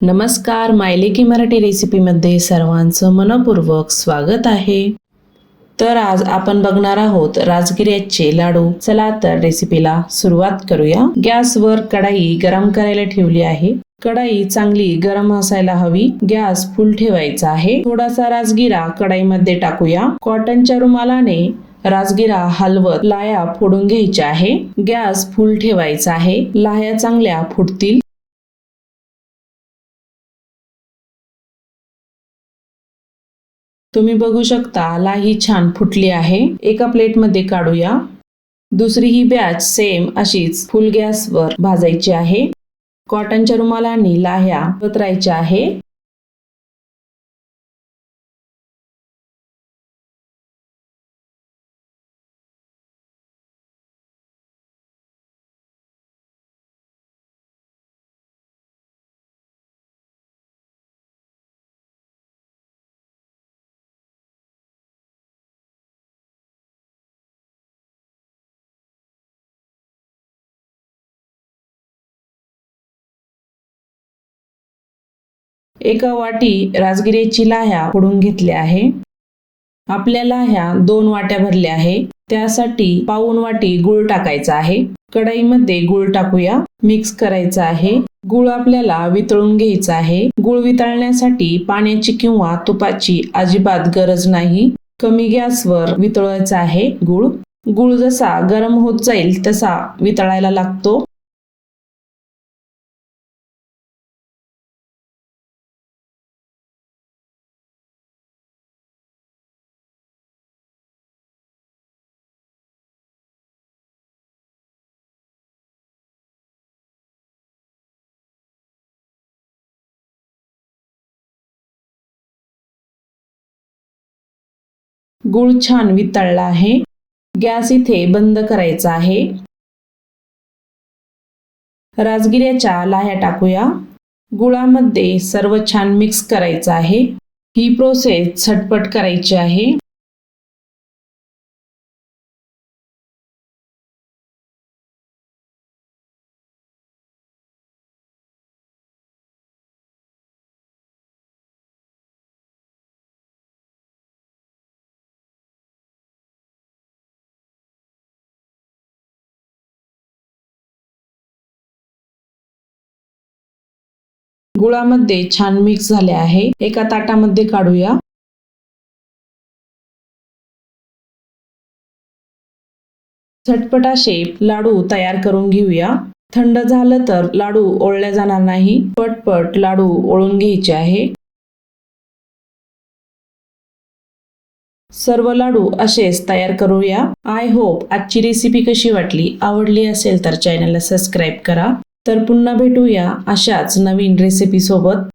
नमस्कार मायलेकी मराठी रेसिपीमध्ये सर्वांचं मनपूर्वक स्वागत आहे. तर आज आपण बघणार आहोत राजगिऱ्याचे लाडू. चला तर रेसिपीला सुरुवात करूया. गॅसवर कढाई गरम करायला ठेवली आहे. कढाई चांगली गरम असायला हवी. गॅस फुल ठेवायचा आहे. थोडासा राजगिरा कढाईमध्ये टाकूया. कॉटनच्या रुमालाने राजगिरा हलवत लाया फोडून घ्यायच्या आहे. गॅस फुल ठेवायचा आहे. लाह्या चांगल्या फुटतील. तुम्ही बघू शकता लाही छान फुटली आहे. एका प्लेटमध्ये काढूया. दुसरी ही बॅच सेम अशीच फुल गॅसवर भाजायची आहे. कॉटनच्या रुमालाने लाह्या पत्रायच्या आहे. एका वाटी राजगिरीची लाह्या फोडून घेतल्या आहे. आपल्या लाह्या दोन वाट्या भरल्या आहे. त्यासाठी पाऊन वाटी गुळ टाकायचा आहे. कढईमध्ये गुळ टाकूया. मिक्स करायचा आहे. गुळ आपल्याला वितळून घ्यायचा आहे. गुळ वितळण्यासाठी पाण्याची किंवा तुपाची अजिबात गरज नाही. कमी गॅसवर वितळवायचा आहे गुळ. गुळ जसा गरम होत जाईल तसा वितळायला लागतो. गुळ छान वितळला आहे. गॅस इथे बंद करायचा आहे. राजगिऱ्याच्या लाह्या टाकूया. गुळामध्ये सर्व छान मिक्स करायचं आहे. ही प्रोसेस झटपट करायची आहे. गुळामध्ये छान मिक्स झाले आहे. एका ताटामध्ये काढूया. झटपट असे लाडू तयार करून घेऊया. थंड झालं तर लाडू ओळल्या जाणार नाही. पटपट लाडू ओळून घ्यायचे आहे. सर्व लाडू असेच तयार करूया. आय होप आजची रेसिपी कशी वाटली आवडली असेल तर चॅनलला सबस्क्राईब करा. तर पुन्हा भेटूया अशाच नवीन रेसिपी सोबत.